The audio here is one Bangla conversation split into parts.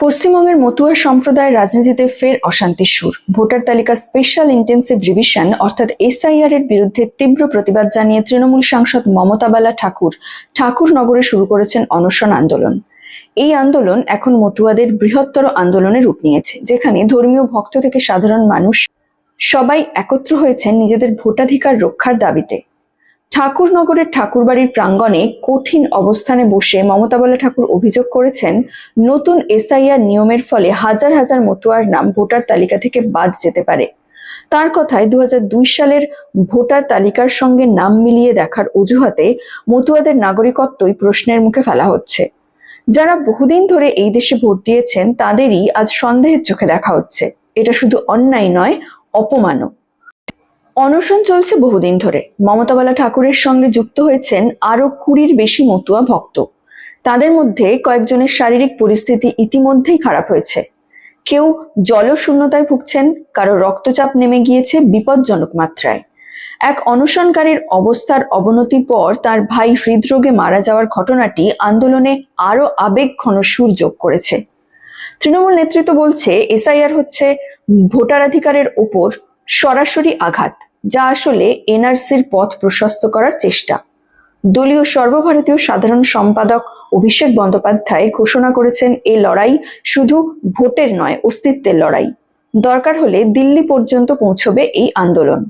পশ্চিমবঙ্গের মতুয়া সম্প্রদায়ের রাজনীতিতে ফের অশান্তির সুর। ভোটার তালিকা স্পেশাল ইন্টেন্সিভ রিভিশন, অর্থাৎ এসআইআর এর বিরুদ্ধে তীব্র প্রতিবাদ জানিয়ে তৃণমূল সাংসদ মমতা বালা ঠাকুর ঠাকুর নগরে শুরু করেছেন অনশন আন্দোলন। এই আন্দোলন এখন মতুয়াদের বৃহত্তর আন্দোলনে রূপ নিয়েছে, যেখানে ধর্মীয় ভক্ত থেকে সাধারণ মানুষ সবাই একত্র হয়েছেন নিজেদের ভোটাধিকার রক্ষার দাবিতে। ঠাকুরনগরের ঠাকুরবাড়ির প্রাঙ্গণে কঠিন অবস্থানে বসে মমতা বালা ঠাকুর অভিযোগ করেছেন, নতুন এসআইআর নিয়মের ফলে হাজার হাজার মতুয়ার নাম ভোটার তালিকা থেকে বাদ যেতে পারে। তার কথায় দুই হাজার দুই সালের ভোটার তালিকার সঙ্গে নাম মিলিয়ে দেখার অজুহাতে মতুয়াদের নাগরিকত্বই প্রশ্নের মুখে ফেলা হচ্ছে। যারা বহুদিন ধরে এই দেশে ভোট দিয়েছেন, তাদেরই আজ সন্দেহের চোখে দেখা হচ্ছে। এটা শুধু অন্যায় নয়, অপমানও। অনশন চলছে বহুদিন ধরে। মমতা বালা ঠাকুরের সঙ্গে যুক্ত হয়েছেন আরও কুড়ির বেশি মতুয়া ভক্ত। তাদের মধ্যে কয়েকজনের শারীরিক পরিস্থিতি ইতিমধ্যেই খারাপ হয়েছে। কেউ জলশূন্যতায় ভুগছেন, কারও রক্তচাপ নেমে গিয়েছে বিপজ্জনক মাত্রায়। এক অনশনকারীর অবস্থার অবনতির পর তার ভাই হৃদরোগে মারা যাওয়ার ঘটনাটি আন্দোলনে আরও আবেগ ঘন সুর যোগ করেছে। তৃণমূল নেতৃত্ব বলছে, এসআইআর হচ্ছে ভোটাধিকারের ওপর সরাসরি আঘাত, যা আসলে এনআরসির পথ প্রশস্ত করার চেষ্টা। দলীয় সর্বভারতীয় সাধারণ সম্পাদক অভিষেক বন্দ্যোপাধ্যায় ঘোষণা করেছেন এই লড়াই শুধু ভোটের নয়, অস্তিত্বের লড়াই। দরকার হলে দিল্লি পর্যন্ত পৌঁছবে এই আন্দোলন।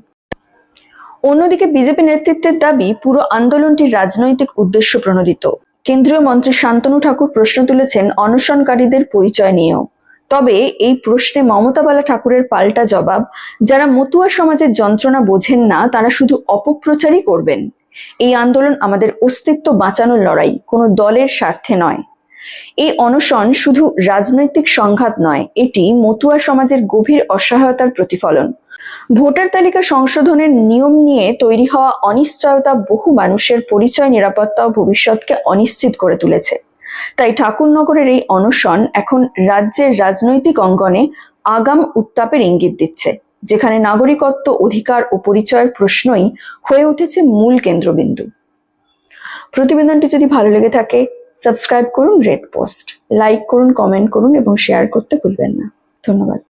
অন্যদিকে বিজেপি নেতৃত্বের দাবি, পুরো আন্দোলনটি রাজনৈতিক উদ্দেশ্য প্রণোদিত। কেন্দ্রীয় মন্ত্রী শান্তনু ঠাকুর প্রশ্ন তুলেছেন, অনশনকারীদের পরিচয় নিয়েও। তবে এই প্রশ্নে মমতা বালা ঠাকুরের পাল্টা জবাব, যারা মতুয়া সমাজের যন্ত্রণা বোঝেন না, তারা শুধু অপপ্রচারই করবেন। এই আন্দোলন আমাদের অস্তিত্ব বাঁচানোর লড়াই, কোনো দলের স্বার্থে নয়। এই অনশন শুধু রাজনৈতিক সংঘাত নয়, এটি মতুয়া সমাজের গভীর অসহায়তার প্রতিফলন। ভোটার তালিকা সংশোধনের নিয়ম নিয়ে তৈরি হওয়া অনিশ্চয়তা বহু মানুষের পরিচয় নিরাপত্তা ও ভবিষ্যৎকে অনিশ্চিত করে তুলেছে। তাই ঠাকুরনগরের এই অনশন এখন রাজ্যের রাজনৈতিক অঙ্গনে আগাম উত্তাপের ইঙ্গিত দিচ্ছে, যেখানে নাগরিকত্ব অধিকার ও পরিচয়ের প্রশ্নই হয়ে উঠেছে মূল কেন্দ্রবিন্দু। প্রতিবেদনটি যদি ভালো লেগে থাকে, সাবস্ক্রাইব করুন রেড পোস্ট লাইক করুন কমেন্ট করুন এবং শেয়ার করতে ভুলবেন না। ধন্যবাদ।